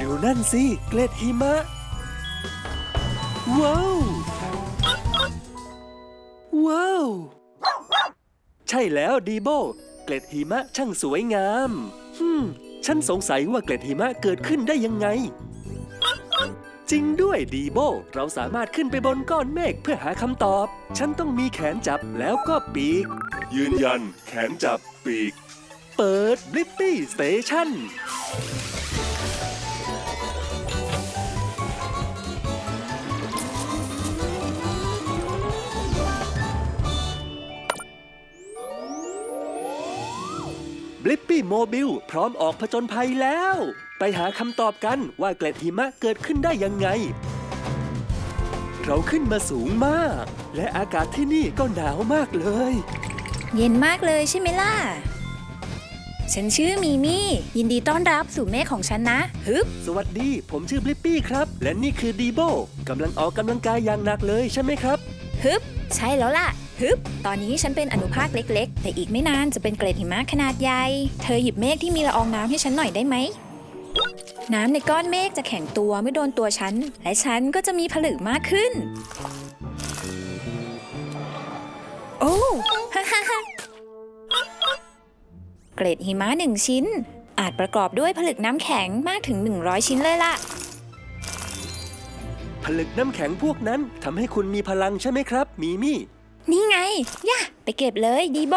ดูนั่นสิ เกล็ดหิมะ ว้าว ว้าว ใช่แล้วดีโบ เกล็ดหิมะช่างสวยงามฮึมฉันสงสัยว่าเกล็ดหิมะเกิดขึ้นได้ยังไง จริงด้วยดีโบ เราสามารถขึ้นไปบนก้อนเมฆเพื่อหาคำตอบ ฉันต้องมีแขนจับแล้วก็ปีก ยืนยันแขนจับปีก เปิดบลิปปี้สเตชัน บลิปปี้โมบิลพร้อมออกผจญภัยแล้ว ไปหาคำตอบกันว่าเกล็ดหิมะเกิดขึ้นได้ยังไง เราขึ้นมาสูงมาก และอากาศที่นี่ก็หนาวมากเลย เย็นมากเลยใช่ไหมล่ะ ฉันชื่อมีมี่ ยินดีต้อนรับสู่เมฆของฉันนะฮึบสวัสดีผมชื่อบลิปปี้ครับ และนี่คือดีโบกำลังออกกำลังกายอย่างหนักเลยใช่ไหมครับ ฮึบใช่แล้วล่ะ ฮึบ ตอนนี้ฉันเป็นอนุภาคเล็กๆ แต่อีกไม่นานจะเป็นเกล็ดหิมะขนาดใหญ่ เธอหยิบเมฆที่มีละอองน้ำให้ฉันหน่อยได้ไหม น้ำในก้อนเมฆจะแข็งตัวเมื่อโดนตัวฉัน และฉันก็จะมีผลึกมากขึ้น โอ้ฮ่าฮ่าฮ่าเกล็ดหิมะหนึ่งชิ้น อาจประกอบด้วยผลึกน้ำแข็งมากถึง 100 ชิ้นเลยล่ะ ผลึกน้ำแข็งพวกนั้นทำให้คุณมีพลังใช่ไหมครับ มีมี่ นี่ไง ย่าไปเก็บเลยดีโบ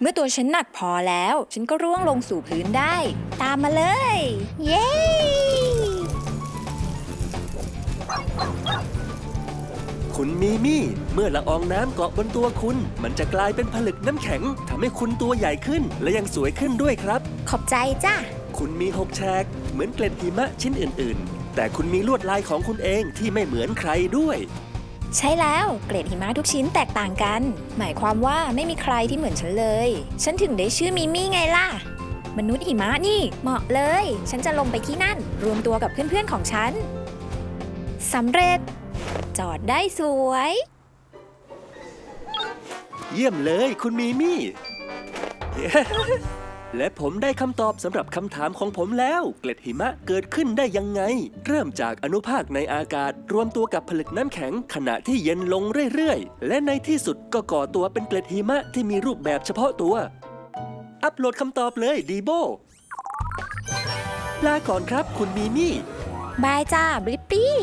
เมื่อตัวฉันหนักพอแล้ว ฉันก็ร่วงลงสู่พื้นได้ ตามมาเลย เย้ คุณมีมี่ เมื่อละอองน้ำเกาะบนตัวคุณ มันจะกลายเป็นผลึกน้ำแข็งทำให้คุณตัวใหญ่ขึ้น และยังสวยขึ้นด้วยครับ ขอบใจจ้าคุณมีหกแฉกเหมือนเกล็ดหิมะชิ้นอื่น ๆ แต่คุณมีลวดลายของคุณเองที่ไม่เหมือนใครด้วย ใช่แล้วเกรดหิมะทุกชิ้นแตกต่างกัน หมายความว่าไม่มีใครที่เหมือนฉันเลย ฉันถึงได้ชื่อมิมี่ไงล่ะ มนุษย์หิมะนี่เหมาะเลย ฉันจะลงไปที่นั่น รวมตัวกับเพื่อนๆของฉันสำเร็จ จอดได้สวย เยี่ยมเลยคุณมีมี่ และผมได้คำตอบสำหรับคำถามของผมแล้ว เกล็ดหิมะเกิดขึ้นได้ยังไง เริ่มจากอนุภาคในอากาศ รวมตัวกับผลึกน้ำแข็งขณะที่เย็นลงเรื่อยๆ และในที่สุดก็ก่อตัวเป็นเกล็ดหิมะที่มีรูปแบบเฉพาะตัว อัปโหลดคำตอบเลยดีโบลาก่อนครับคุณมีมี่บายจ้าบลิปปี้